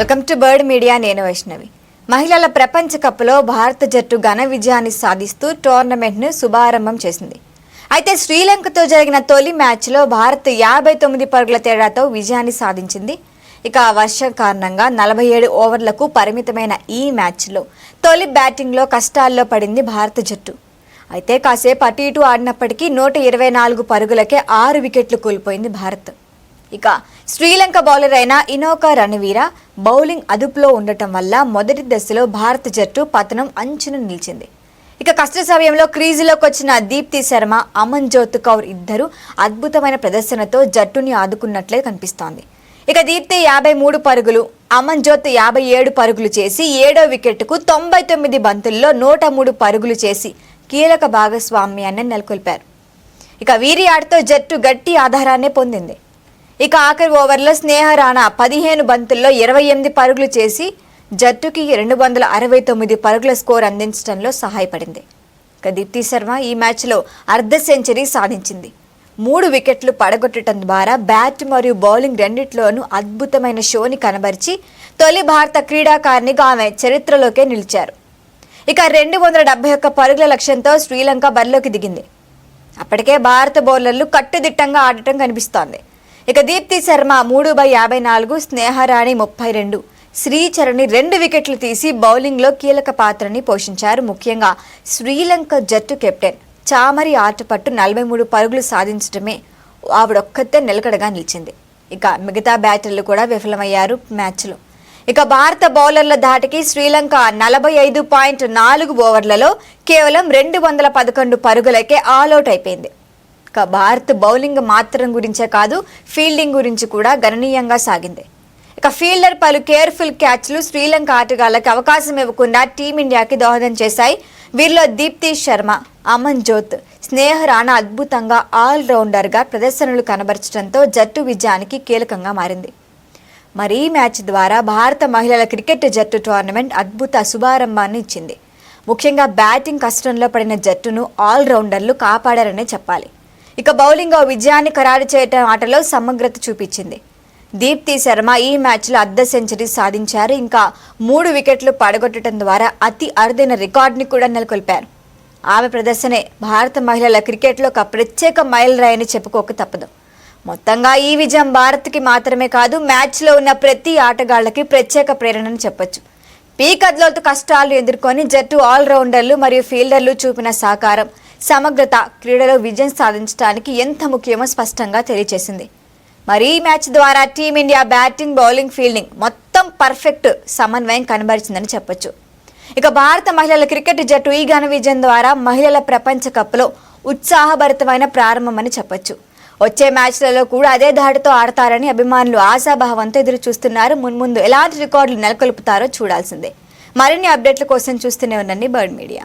Welcome to bird media నేను వైష్ణవి. మహిళల ప్రపంచ కప్లో భారత జట్టు ఘన విజయాన్ని సాధిస్తూ టోర్నమెంట్ను శుభారంభం చేసింది. అయితే శ్రీలంకతో జరిగిన తొలి మ్యాచ్లో భారత్ యాభై తొమ్మిది పరుగుల తేడాతో విజయాన్ని సాధించింది. ఇక వర్షం కారణంగా నలభై ఏడు ఓవర్లకు పరిమితమైన ఈ మ్యాచ్లో తొలి బ్యాటింగ్లో కష్టాల్లో పడింది భారత జట్టు. అయితే కాసేపు అటు ఇటు ఆడినప్పటికీ నూట ఇరవై నాలుగు పరుగులకే ఆరు వికెట్లు కోల్పోయింది భారత్. ఇక శ్రీలంక బౌలర్ అయిన ఇనోకా రణవీర బౌలింగ్ అదుపులో ఉండటం వల్ల మొదటి దశలో భారత జట్టు పతనం అంచున నిలిచింది. ఇక కష్ట సమయంలో క్రీజులోకి వచ్చిన దీప్తి శర్మ అమన్ జ్యోత్ కౌర్ ఇద్దరు అద్భుతమైన ప్రదర్శనతో జట్టుని ఆదుకున్నట్లే కనిపిస్తోంది. ఇక దీప్తి యాభై మూడు పరుగులు అమన్ జ్యోత్ యాభై ఏడు పరుగులు చేసి ఏడో వికెట్కు తొంభై తొమ్మిది బంతుల్లో నూట మూడు పరుగులు చేసి కీలక భాగస్వామ్యాన్ని నెలకొల్పారు. ఇక వీరి ఆటతో జట్టు గట్టి ఆధారాన్ని పొందింది. ఇక ఆఖరి ఓవర్లో స్నేహ రాణా పదిహేను బంతుల్లో ఇరవై ఎనిమిది పరుగులు చేసి జట్టుకి రెండు వందల అరవై తొమ్మిది పరుగుల స్కోర్ అందించడంలో సహాయపడింది. ఇక దీప్తి శర్మ ఈ మ్యాచ్లో అర్ధ సెంచరీ సాధించింది. మూడు వికెట్లు పడగొట్టడం ద్వారా బ్యాట్ మరియు బౌలింగ్ రెండిట్లోనూ అద్భుతమైన షోని కనబరిచి తొలి భారత క్రీడాకారిణిగా ఆమె చరిత్రలోకే నిలిచారు. ఇక రెండు వందల డెబ్బై ఒక్క పరుగుల లక్ష్యంతో శ్రీలంక బరిలోకి దిగింది. అప్పటికే భారత బౌలర్లు కట్టుదిట్టంగా ఆడటం కనిపిస్తోంది. ఇక దీప్తి శర్మ మూడు బై యాభై నాలుగు స్నేహరాణి ముప్పై రెండు. శ్రీచరణి రెండు వికెట్లు తీసి బౌలింగ్లో కీలక పాత్రని పోషించారు. ముఖ్యంగా శ్రీలంక జట్టు కెప్టెన్ చామరి ఆటపట్టు నలభై మూడు పరుగులు సాధించడమే ఆవిడొక్కతే నిలకడగా నిలిచింది. ఇక మిగతా బ్యాటర్లు కూడా విఫలమయ్యారు మ్యాచ్లో. ఇక భారత బౌలర్ల ధాటికి శ్రీలంక నలభై ఐదు పాయింట్ నాలుగు ఓవర్లలో కేవలం రెండు వందల పదకొండు పరుగులకే ఆల్అౌట్ అయిపోయింది. భారత్ బౌలింగ్ మాత్రం గురించే కాదు ఫీల్డింగ్ గురించి కూడా గణనీయంగా సాగింది. ఇక ఫీల్డర్ పలు కేర్ఫుల్ క్యాచ్లు శ్రీలంక ఆటగాళ్ళకు అవకాశం ఇవ్వకుండా టీమిండియాకి దోహదం చేశాయి. వీరిలో దీప్తి శర్మ అమన్ జోత్ స్నేహ రాణా అద్భుతంగా ఆల్రౌండర్గా ప్రదర్శనలు కనబరచడంతో జట్టు విజయానికి కీలకంగా మారింది. మరి ఈ మ్యాచ్ ద్వారా భారత మహిళల క్రికెట్ జట్టు టోర్నమెంట్ అద్భుత శుభారంభాన్ని ఇచ్చింది. ముఖ్యంగా బ్యాటింగ్ కష్టంలో పడిన జట్టును ఆల్రౌండర్లు కాపాడారనే చెప్పాలి. ఇక బౌలింగ్ ఓ విజయాన్ని ఖరారు చేయటం ఆటలో సమగ్రత చూపించింది. దీప్తి శర్మ ఈ మ్యాచ్లో అర్ధ సెంచరీ సాధించారు. ఇంకా మూడు వికెట్లు పడగొట్టడం ద్వారా అతి అరుదైన రికార్డుని కూడా నెలకొల్పారు. ఆమె ప్రదర్శనే భారత మహిళల క్రికెట్లో ఒక ప్రత్యేక మైలురాయని చెప్పుకోక తప్పదు. మొత్తంగా ఈ విజయం భారత్కి మాత్రమే కాదు మ్యాచ్లో ఉన్న ప్రతి ఆటగాళ్ళకి ప్రత్యేక ప్రేరణని చెప్పొచ్చు. పీకద్లోతు కష్టాలు ఎదుర్కొని జట్టు ఆల్రౌండర్లు మరియు ఫీల్డర్లు చూపిన సహకారం సమగ్రత క్రీడలో విజయం సాధించడానికి ఎంత ముఖ్యమో స్పష్టంగా తెలియజేసింది మరి ఈ మ్యాచ్ ద్వారా team India batting bowling fielding మొత్తం పర్ఫెక్ట్ సమన్వయం కనబరిచిందని చెప్పొచ్చు. ఇక భారత మహిళల క్రికెట్ జట్టు ఈ ఘన విజయం ద్వారా మహిళల ప్రపంచ కప్లో ఉత్సాహభరితమైన ప్రారంభమని చెప్పొచ్చు. వచ్చే మ్యాచ్లలో కూడా అదే ధాటితో ఆడతారని అభిమానులు ఆశాభావంతో ఎదురు చూస్తున్నారు మున్ముందు ఎలాంటి రికార్డులు నెలకొల్పుతారో చూడాల్సిందే. మరిన్ని అప్డేట్ల కోసం చూస్తూనే ఉండండి బర్డ్ మీడియా.